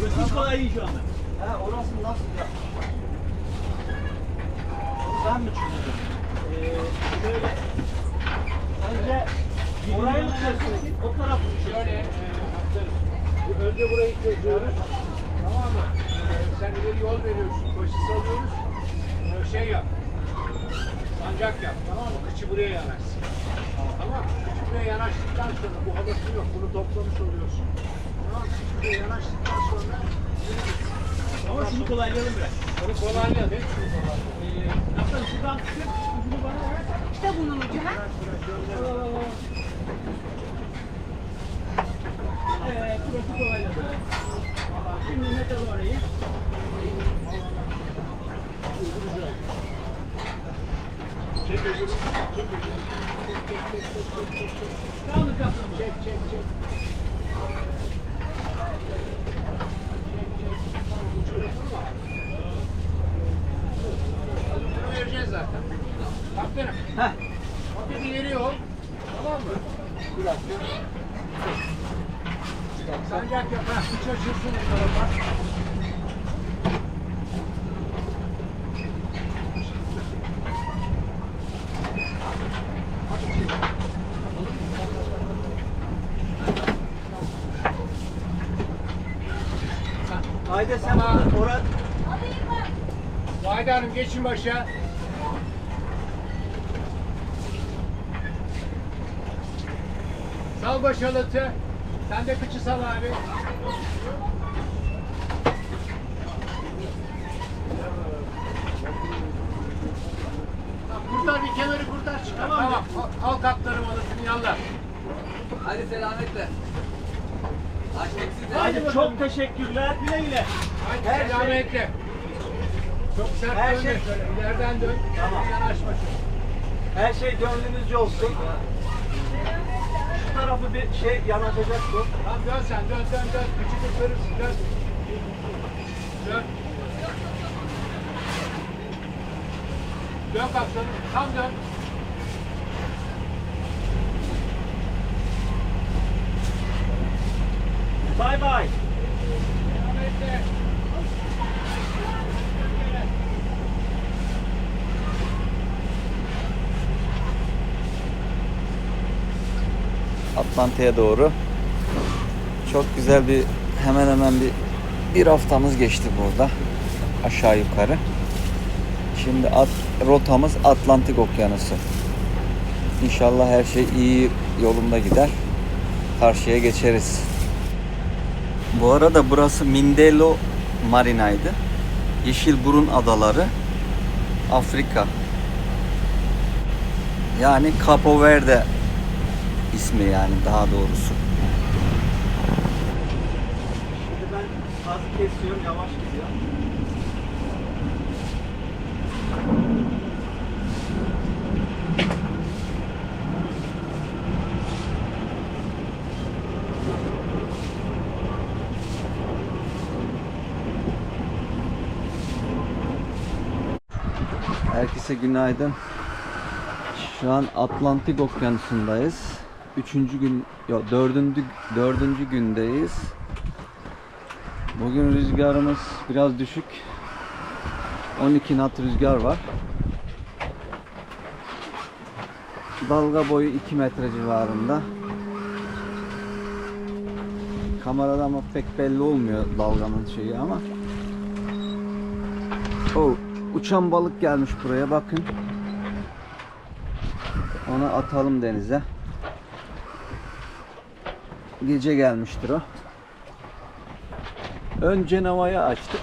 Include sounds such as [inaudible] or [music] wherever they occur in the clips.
Burası kolay iyi şu anda. He nasıl ya? Mi böyle önce orayı mı çözüyorsun? O tarafı çözüyorsun. Önce burayı çözüyoruz. Tamam mı? Ee, sen ileri yol veriyorsun. Başı salıyoruz. Ee, şey yap. Sancak yap. Tamam mı? Kıçı buraya yanaşsın. Tamam mı? Kıçı buraya yanaştıktan sonra bu havası yok. Bunu toplamış oluyorsun. Tamam mı? Kıçı buraya yanaştıktan sonra. Ama şunu kolaylayalım biraz. Onu kolayla değil mi? Kolayla. Ee, Kaptan şuradan tutup ucunu bana ver. İşte bunun ucu ha. Evet, burası kolayladı. Şimdi metal orayı. Çek öbürü. Çek öbürü. Çek çek çek çek çek çek çek. Kaldı kaptan. Çek çek çek. Bunu vereceğiz zaten. Kaptanım. Heh. Hafif ileri ol. Tamam mı? Bir dakika. Sancak yap. Ha, üç açılsın bu tarafa. Haydi sen Tamam. orada Vahide Hanım geçin başa. Sal baş halatı. Sen de kıçı sal abi. Kurtar bir kenarı kurtar çıkar. Tamam. Tamam. Al, al kaptanım halatını yallah. Hadi selametle. Size. Haydi çok teşekkürler. Güle güle. Şey- selametle. Çok sert Her dönme şey- şöyle. İleriden dön. Tamam. Yanaşma şöyle. her şey gönlünüzce olsun. Şu tarafı bir şey yanaşacak bu. Tamam dön sen dön dön dön. Küçük yukarısın dön. Dön. Dön kaptanım. Tam dön. Bay bay. Selametle. Atlantik'e doğru. Çok güzel bir hemen hemen bir bir haftamız geçti burada. Aşağı yukarı. Şimdi at, rotamız Atlantik Okyanusu. İnşallah her şey iyi yolunda gider. Karşıya geçeriz. Bu arada burası Mindelo Marina'ydı. Yeşilburun Adaları. Afrika. Yani Capo Verde ismi yani daha doğrusu. Şimdi ben gazı kesiyorum yavaş gidiyor. Herkese günaydın. Şu an Atlantik Okyanusu'ndayız. Üçüncü gün, yok dördüncü, dördüncü gündeyiz. Bugün rüzgarımız biraz düşük. 12 knot rüzgar var. Dalga boyu 2 metre civarında. Kamerada ama pek belli olmuyor dalganın şeyi ama. Oh, uçan balık gelmiş buraya bakın. Onu atalım denize. Gece gelmiştir o. Ön cenavayı açtık.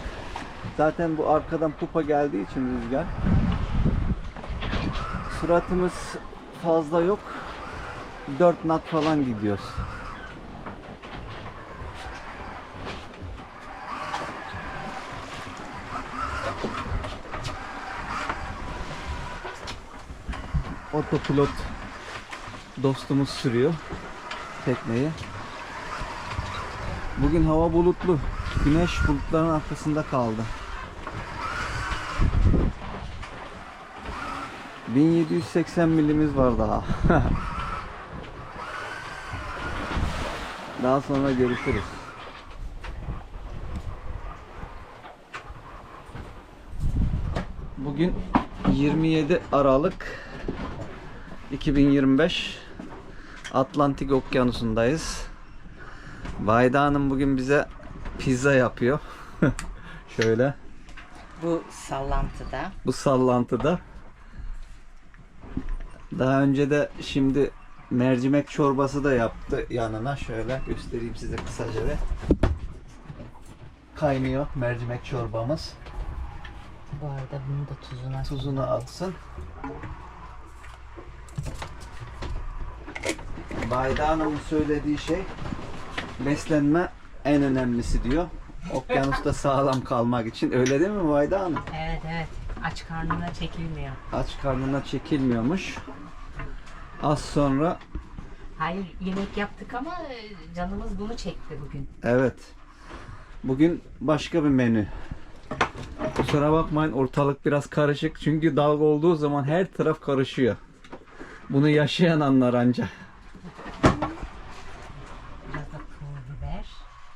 Zaten bu arkadan pupa geldiği için rüzgar. Suratımız fazla yok. 4 knot falan gidiyoruz. Otopilot dostumuz sürüyor tekneyi. Bugün hava bulutlu. Güneş bulutların arkasında kaldı. 1780 milimiz var daha. [laughs] daha sonra görüşürüz. Bugün 27 Aralık 2025 Atlantik Okyanusu'ndayız. Vayda Hanım bugün bize pizza yapıyor. [laughs] Şöyle Bu sallantıda. bu sallantıda. Daha önce de şimdi mercimek çorbası da yaptı yanına. Şöyle göstereyim size kısaca ve kaynıyor mercimek çorbamız. Bu arada bunu da tuzuna Tuzunu atsın. Bayda Hanım'ın söylediği şey beslenme en önemlisi diyor. Okyanusta sağlam kalmak için. Öyle değil mi Bayda Hanım? Evet evet. Aç karnına çekilmiyor. Aç karnına çekilmiyormuş. Az sonra Hayır yemek yaptık ama e, canımız bunu çekti bugün. evet. Bugün başka bir menü. Kusura bakmayın ortalık biraz karışık. Çünkü dalga olduğu zaman her taraf karışıyor. Bunu yaşayan anlar ancak. Biraz da pul biber.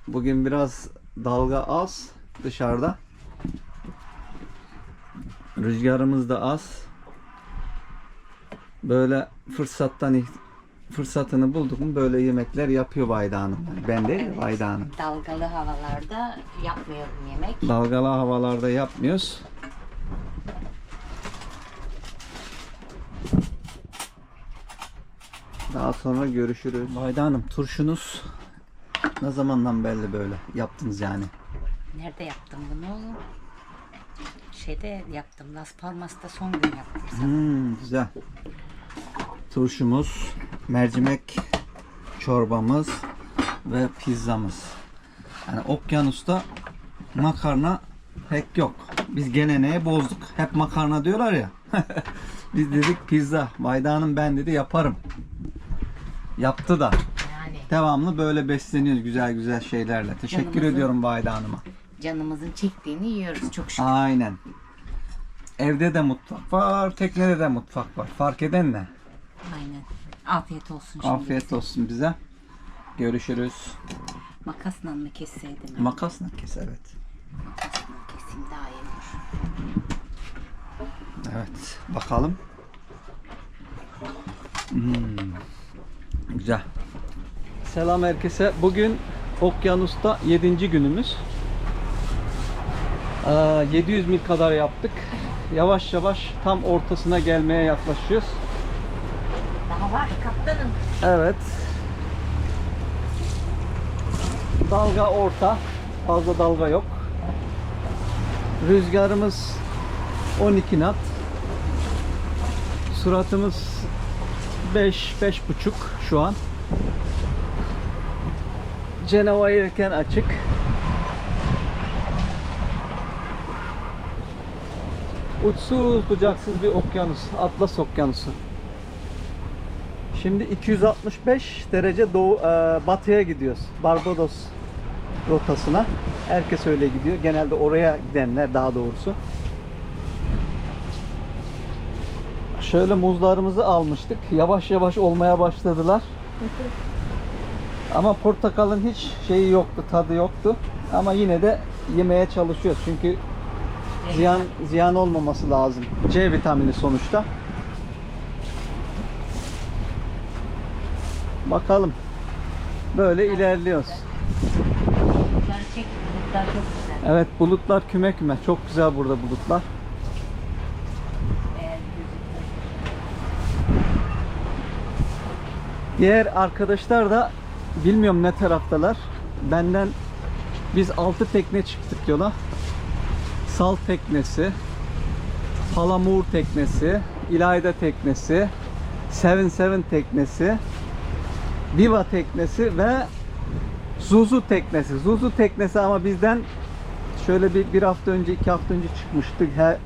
Bugün biraz dalga az dışarıda. Rüzgarımız da az. Böyle fırsattan fırsatını bulduk mu böyle yemekler yapıyor Vayda Hanım. Ben değil Evet. Vayda Hanım. Dalgalı havalarda yapmayalım yemek. Dalgalı havalarda yapmıyoruz. Daha sonra görüşürüz. Vayda Hanım turşunuz ne zamandan belli böyle yaptınız yani? Nerede yaptım bunu? Şeyde yaptım. Las Palmas'ta son gün yaptım. Hmm, güzel. Turşumuz, mercimek çorbamız ve pizzamız. Yani okyanusta makarna pek yok. Biz geleneği bozduk. Hep makarna diyorlar ya. [laughs] Biz dedik pizza. Hanım ben dedi yaparım. Yaptı da. Devamlı böyle besleniyoruz güzel güzel şeylerle. Teşekkür Canımızın- ediyorum Vayda Hanım'a. canımızın çektiğini yiyoruz çok şükür. Aynen. Evde de mutfak var, teknede de mutfak var. Fark eden ne? Aynen. Afiyet olsun şimdi. Afiyet olsun bize. Görüşürüz. Makasla mı kesseydim? Makasla kes evet. Makasla keseyim daha iyi olur. Evet. Bakalım. Hmm. Güzel. Selam herkese. Bugün Okyanus'ta 7. günümüz. Ee, 700 mil kadar yaptık. Yavaş yavaş tam ortasına gelmeye yaklaşıyoruz. Daha var kaptanım. Evet. Dalga orta. Fazla dalga yok. Rüzgarımız 12 knot. Suratımız 5 5 buçuk şu an. Cenova yelken açık. Uçsuz bucaksız bir okyanus. Atlas okyanusu. Şimdi 265 derece doğu e, batıya gidiyoruz. Barbados rotasına. Herkes öyle gidiyor. Genelde oraya gidenler daha doğrusu. Şöyle muzlarımızı almıştık. Yavaş yavaş olmaya başladılar. [laughs] Ama portakalın hiç şeyi yoktu, tadı yoktu. Ama yine de yemeye çalışıyoruz. Çünkü ziyan ziyan olmaması lazım. C vitamini sonuçta. Bakalım. Böyle ilerliyoruz. Evet bulutlar küme küme. Çok güzel burada bulutlar. Diğer arkadaşlar da bilmiyorum ne taraftalar. Benden biz 6 tekne çıktık yola. Sal teknesi, Palamur teknesi, İlayda teknesi, Seven Seven teknesi, Viva teknesi ve Zuzu teknesi. Zuzu teknesi ama bizden şöyle bir, bir hafta önce, iki hafta önce çıkmıştık. He,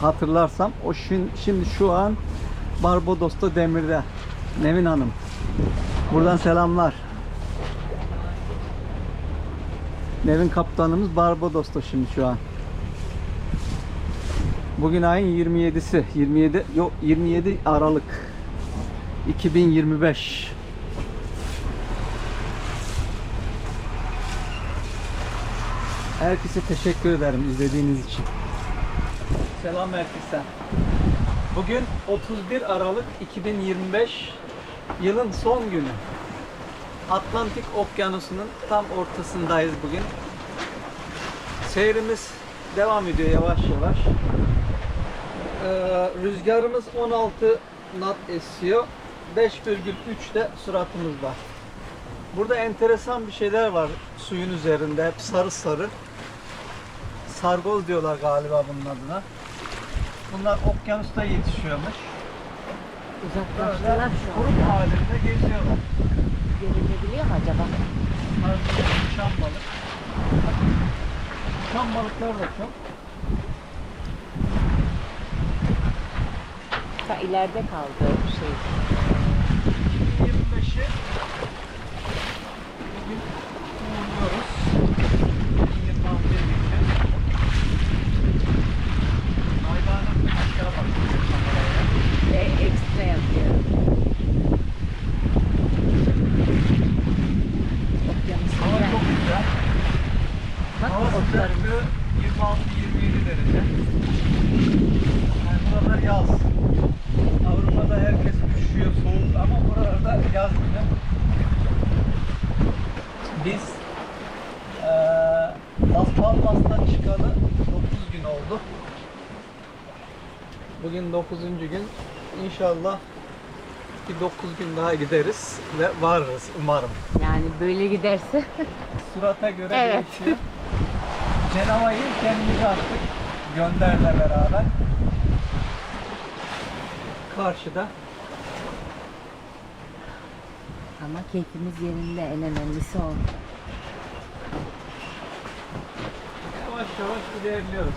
hatırlarsam. O şimdi, şimdi şu an Barbados'ta demirde. Nevin Hanım. Buradan selamlar. Nevin kaptanımız Barbados'ta şimdi şu an. Bugün ayın 27'si. 27 yok 27 Aralık 2025. Herkese teşekkür ederim izlediğiniz için. Selam herkese. Bugün 31 Aralık 2025 yılın son günü. Atlantik Okyanusu'nun tam ortasındayız bugün. Seyrimiz devam ediyor yavaş yavaş. Ee, rüzgarımız 16 knot esiyor. 5,3 de suratımızda. Burada enteresan bir şeyler var suyun üzerinde. Hep sarı sarı. Sargol diyorlar galiba bunun adına. Bunlar okyanusta yetişiyormuş. Uzaklaştılar şu an. grup halinde geziyorlar. Görülebiliyor mu acaba? Uçan balık. Uçan balıklar da çok. Ta ileride kaldı şey. 25'i bugün uğurluyoruz. 26'ya gideceğiz. Hayvanın aşağı bakıyor kameraya. E, ekstra yapıyor. Okyanus Hava güzel. çok güzel. Bak Hava otlarımız. sıcaklığı 26-27 derece. Yani buralar yaz. Avrupa'da herkes üşüyor, soğuk ama buralarda yaz gibi. Biz eee Las Palmas'tan çıkalı 9 gün oldu. Bugün 9. gün. İnşallah bir 9 gün daha gideriz ve varırız umarım. Yani böyle giderse Surata göre Evet. değişiyor. Cenova'yı kendimiz attık. Gönderle beraber. Karşıda. ama keyfimiz yerinde en önemlisi o. Yavaş yavaş ilerliyoruz.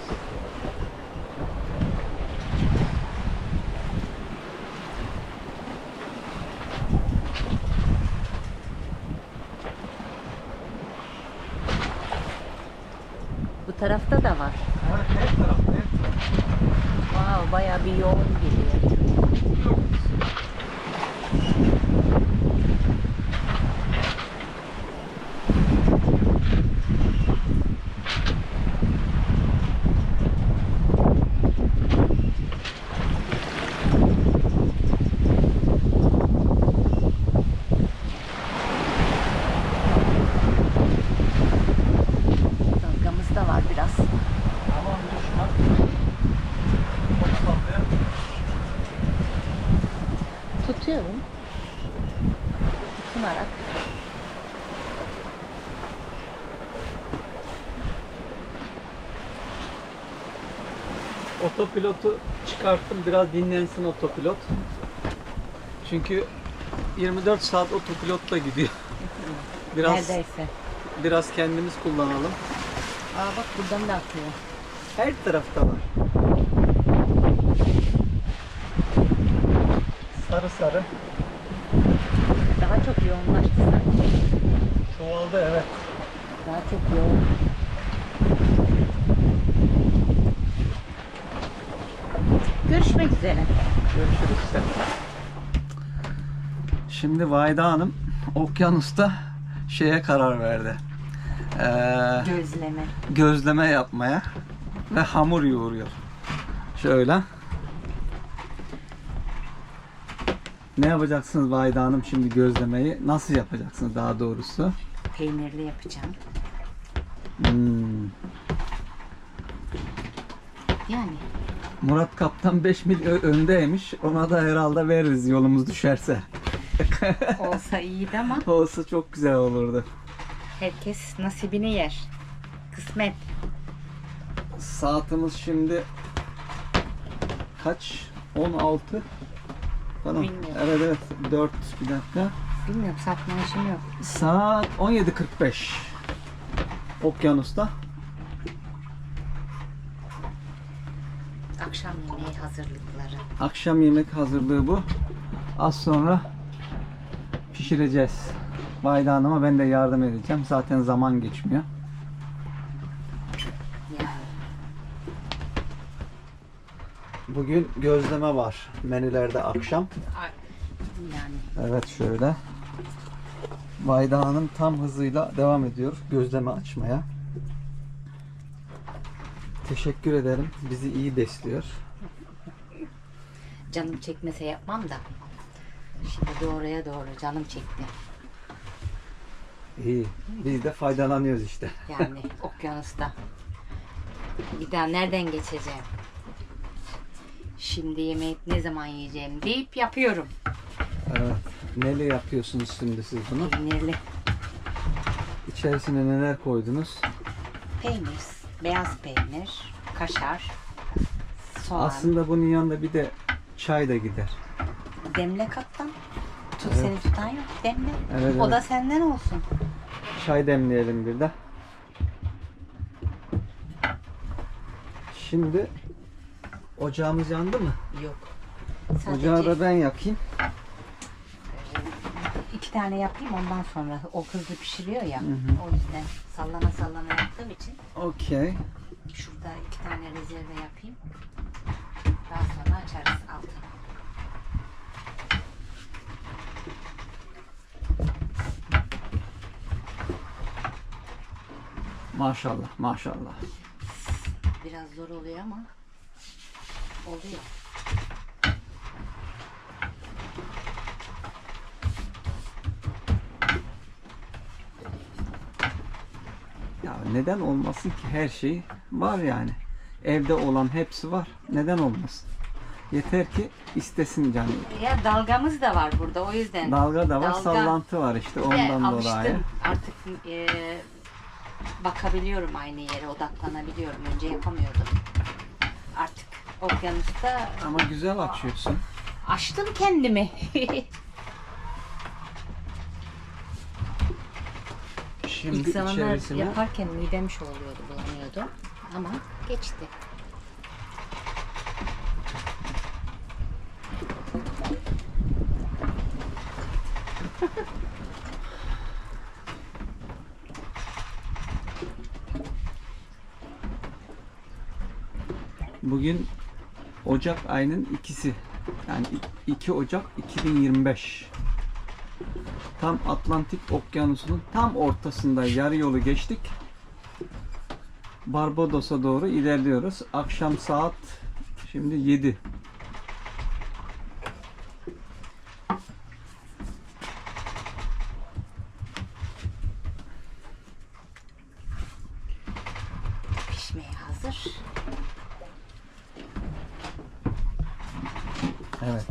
your view. Tutuyorum. Tutunarak. Otopilotu çıkarttım. Biraz dinlensin otopilot. Çünkü 24 saat otopilotla gidiyor. [laughs] Biraz Neredeyse. biraz kendimiz kullanalım. Aa bak buradan da akıyor. Her tarafta var. Sarı sarı. Daha çok yoğunlaştı sanki. Çoğaldı evet. Daha çok yoğun. Görüşmek üzere. Görüşürüz. Şimdi Vayda Hanım okyanusta şeye karar verdi. Ee, Gözleme. gözleme yapmaya ve hamur yoğuruyor. Şöyle. Ne yapacaksınız Vayda Hanım şimdi gözlemeyi? Nasıl yapacaksınız daha doğrusu? Peynirli yapacağım. Hmm. Yani Murat Kaptan 5 mil ö- öndeymiş. Ona da herhalde veririz yolumuz düşerse. [laughs] olsa iyiydi ama Olsa çok güzel olurdu. herkes nasibini yer. Kısmet. Saatimiz şimdi kaç? 16 falan. Bilmiyorum. Evet evet 4 bir dakika. Bilmiyorum satma işim yok. Saat 17.45. Okyanusta. Akşam yemeği hazırlıkları. Akşam yemek hazırlığı bu. Az sonra pişireceğiz. Vayda Hanım'a ben de yardım edeceğim. Zaten zaman geçmiyor. Yani Bugün gözleme var menülerde akşam. yani Evet şöyle. Vayda Hanım tam hızıyla devam ediyor gözleme açmaya. Teşekkür ederim. Bizi iyi besliyor. Canım çekmese yapmam da. Şimdi doğruya doğru canım çekti. İyi. Biz de faydalanıyoruz işte. Yani okyanusta. Bir daha nereden geçeceğim? Şimdi yemeği ne zaman yiyeceğim deyip yapıyorum. Evet. Neyle yapıyorsunuz şimdi siz bunu? Peynirli. İçerisine neler koydunuz? Peynir, beyaz peynir, kaşar, soğan, Aslında bunun yanında bir de çay da gider. demle kaptan. Tut seni tutan yok, demle. Evet, o evet. da senden olsun. Çay demleyelim bir de. Şimdi ocağımız yandı mı? Yok. Ocağı Sadece da ben yakayım. iki tane yapayım ondan sonra o hızlı pişiriyor ya. hı. O yüzden sallana sallana yaptığım için Okey. şurada iki tane rezerve yapayım. Daha sonra açarız altını. Maşallah, maşallah. Biraz zor oluyor ama oluyor. Ya neden olmasın ki her şey var yani. Evde olan hepsi var. Neden olmasın? Yeter ki istesin canı. Ya dalgamız da var burada o yüzden. Dalga da var, Dalga. sallantı var işte ondan alıştım. dolayı. Artık e, bakabiliyorum aynı yere, odaklanabiliyorum. Önce yapamıyordum. Artık okyanusta Ama güzel açıyorsun. açtım kendimi. [laughs] Şimdi İlk zamanlar içerisine yaparken midem şey oluyordu, bulanıyordu. Ama geçti. bugün Ocak ayının ikisi. Yani 2 Ocak 2025. Tam Atlantik Okyanusu'nun tam ortasında yarı yolu geçtik. Barbados'a doğru ilerliyoruz. Akşam saat şimdi 7. Pişmeye hazır. Evet.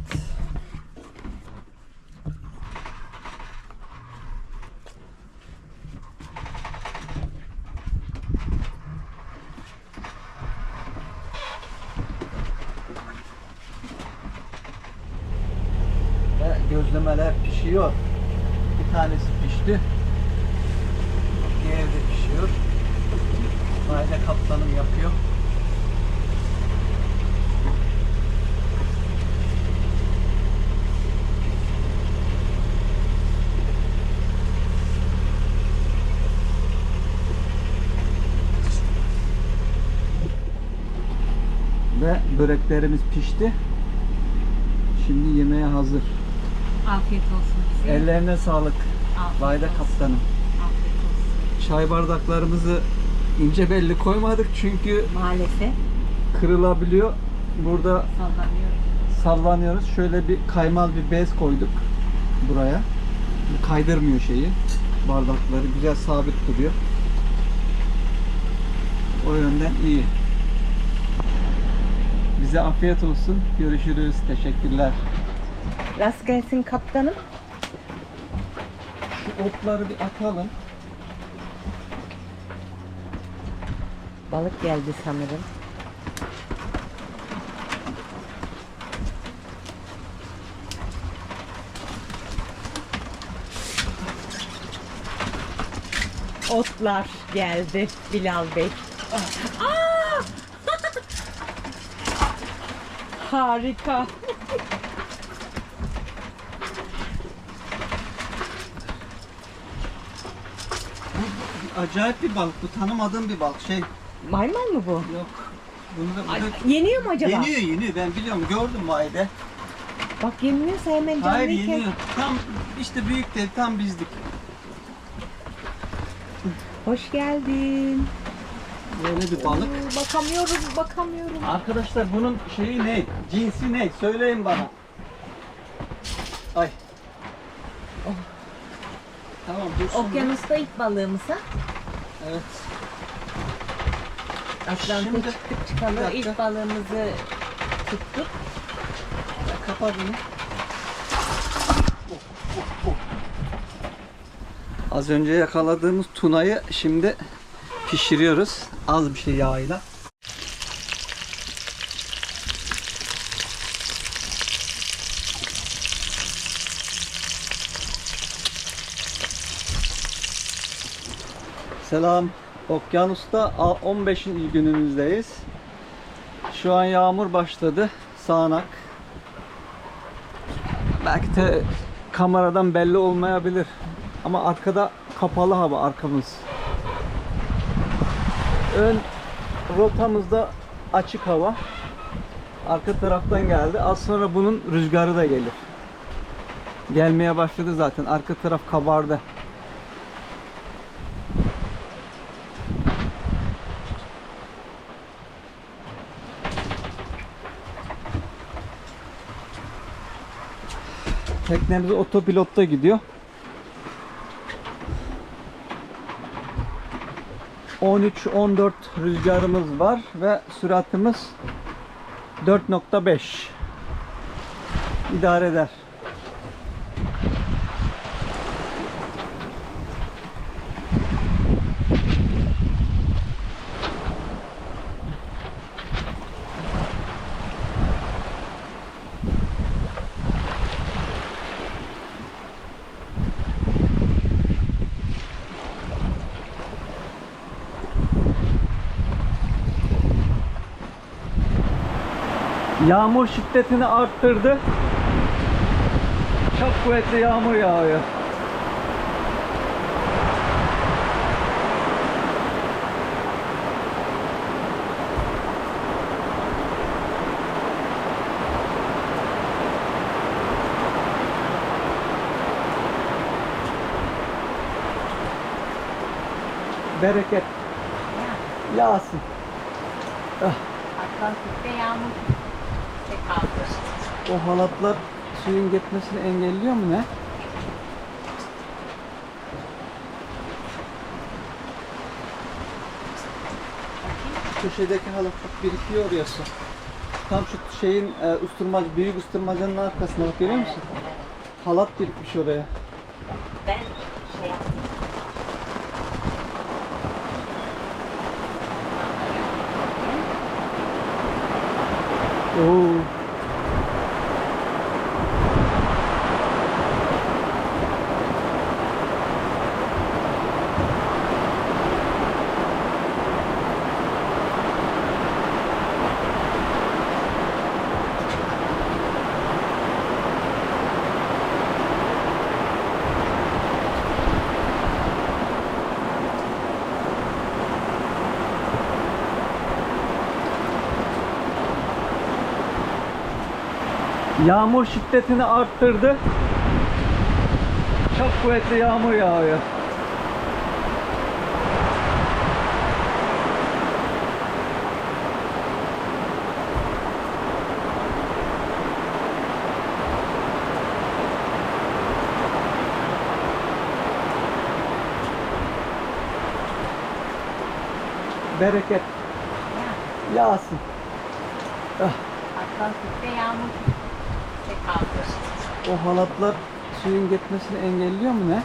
Ve gözlemeler pişiyor. Bir tanesi pişti. Diğeri de pişiyor. Aile kaptanım yapıyor. Ve böreklerimiz pişti. Şimdi yemeğe hazır. Afiyet olsun bize. Ellerine sağlık. Afiyet Vayda olsun. kaptanım. Afiyet olsun. Çay bardaklarımızı ince belli koymadık çünkü Maalesef kırılabiliyor. Burada sallanıyorum. sallanıyoruz. Şöyle bir kaymal bir bez koyduk buraya. Bu Kaydırmıyor şeyi. Bardakları güzel sabit duruyor. O yönden iyi. Bize afiyet olsun. Görüşürüz. Teşekkürler. Rast gelsin kaptanım. Şu otları bir atalım. Balık geldi sanırım. Otlar geldi Bilal Bey. Aa! Harika. Acayip bir balık. Bu tanımadığım bir balık. Şey Maymun mu bu? yok. Bunu da Ay, burada yeniyor mu acaba? yeniyor yeniyor. Ben biliyorum. Gördüm vayde. Bak yeniliyorsa hemen Hayır canlıyken. yeniyor. Tam işte büyük dev tam bizdik. Hoş geldin. Böyle bir balık. Bakamıyorum, bakamıyorum. Arkadaşlar bunun şeyi ne? Cinsi ne? Söyleyin bana. Ay. Oh. Tamam dursun. Okyanusta ilk balığımız ha? Evet. Atlantik Şimdi- çıktık çıkalı ilk balığımızı tuttuk. Kapa bunu. Az önce yakaladığımız tunayı şimdi pişiriyoruz. Az bir şey yağıyla. Selam. Okyanusta a- 15. günümüzdeyiz. Şu an yağmur başladı. Sağanak. Belki de kameradan belli olmayabilir. Ama arkada kapalı hava arkamız. Ön rotamızda açık hava. Arka taraftan geldi. Az sonra bunun rüzgarı da gelir. Gelmeye başladı zaten. Arka taraf kabardı. Teknemiz otopilotta gidiyor. 13-14 rüzgarımız var ve süratimiz 4.5 idare eder. Yağmur şiddetini arttırdı. Çok kuvvetli yağmur yağıyor. Bereket yağsın. Atlantik'te yağmur. O halatlar suyun gitmesini engelliyor mu ne? Köşedeki halatlar birikiyor oraya su. Tam şu şeyin e, usturmacı, büyük usturmacanın arkasına bak görüyor musun? Halat birikmiş oraya. Ben şey yaptım. Oo. Yağmur şiddetini arttırdı. Çok kuvvetli yağmur yağıyor. Bereket yağsın. Atlantik'te yağmur. O halatlar suyun gitmesini engelliyor mu ne?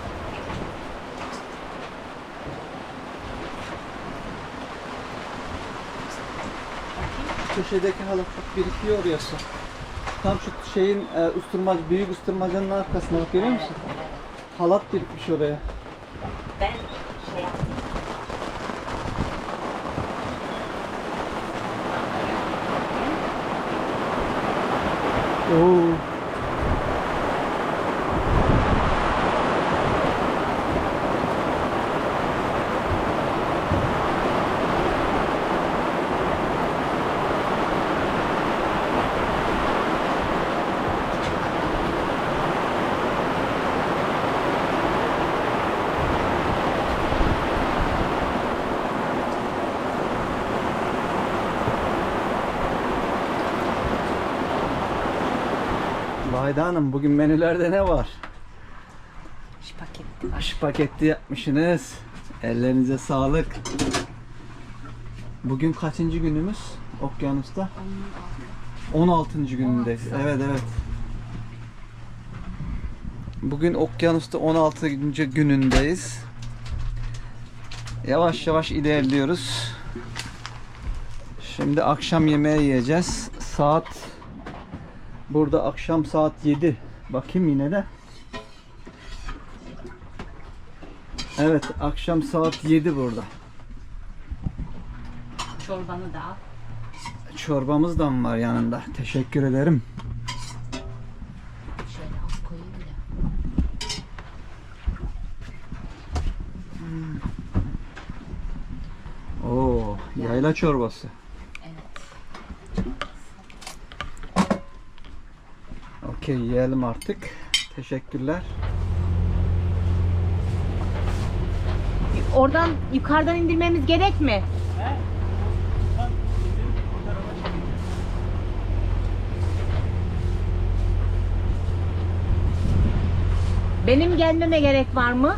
Köşedeki halatlar birikiyor oraya su. Tam şu şeyin e, usturmacı, büyük usturmacanın arkasına bak görüyor musun? Halat birikmiş oraya. Ben şey yaptım. Oo. Ayda Hanım bugün menülerde ne var? Şu paketli. Aşı paketli yapmışsınız. Ellerinize sağlık. Bugün kaçıncı günümüz okyanusta? 16. günündeyiz. Evet evet. Bugün okyanusta 16. günündeyiz. Yavaş yavaş ilerliyoruz. Şimdi akşam yemeği yiyeceğiz. Saat burada akşam saat 7. Bakayım yine de. Evet, akşam saat 7 burada. Çorbanı da al. Çorbamız da mı var yanında? Teşekkür ederim. Şöyle az koyayım da. Oo, yayla çorbası. Evet. Okey, yiyelim artık. Teşekkürler. Oradan yukarıdan indirmemiz gerek mi? Benim gelmeme gerek var mı?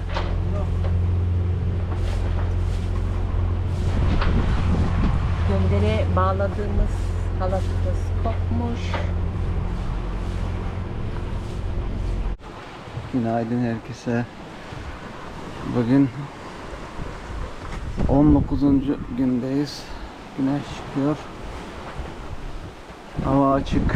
Göndere bağladığımız halatamız kopmuş. Günaydın herkese. Bugün 19. gündeyiz. Güneş çıkıyor. Hava açık.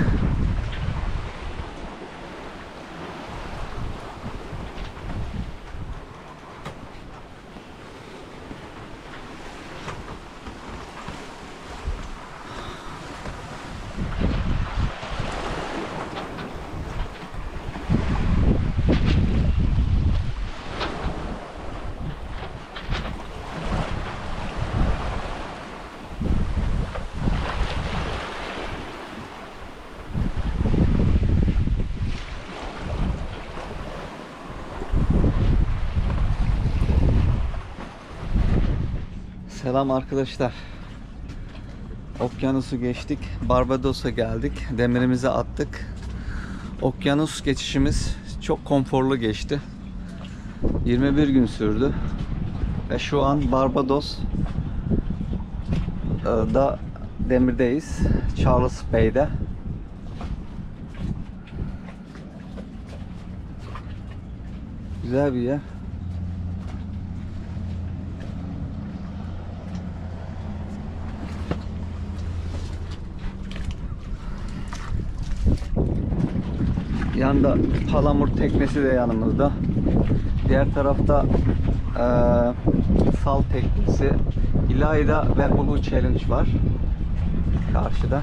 Selam arkadaşlar. Okyanusu geçtik. Barbados'a geldik. Demirimizi attık. Okyanus geçişimiz çok konforlu geçti. 21 gün sürdü. Ve şu an Barbados e, da demirdeyiz. Charles Bay'de. Güzel bir yer. Yanda palamur teknesi de yanımızda. Diğer tarafta eee, sal teknesi, İlayda ve Ulu Challenge var. Karşıda.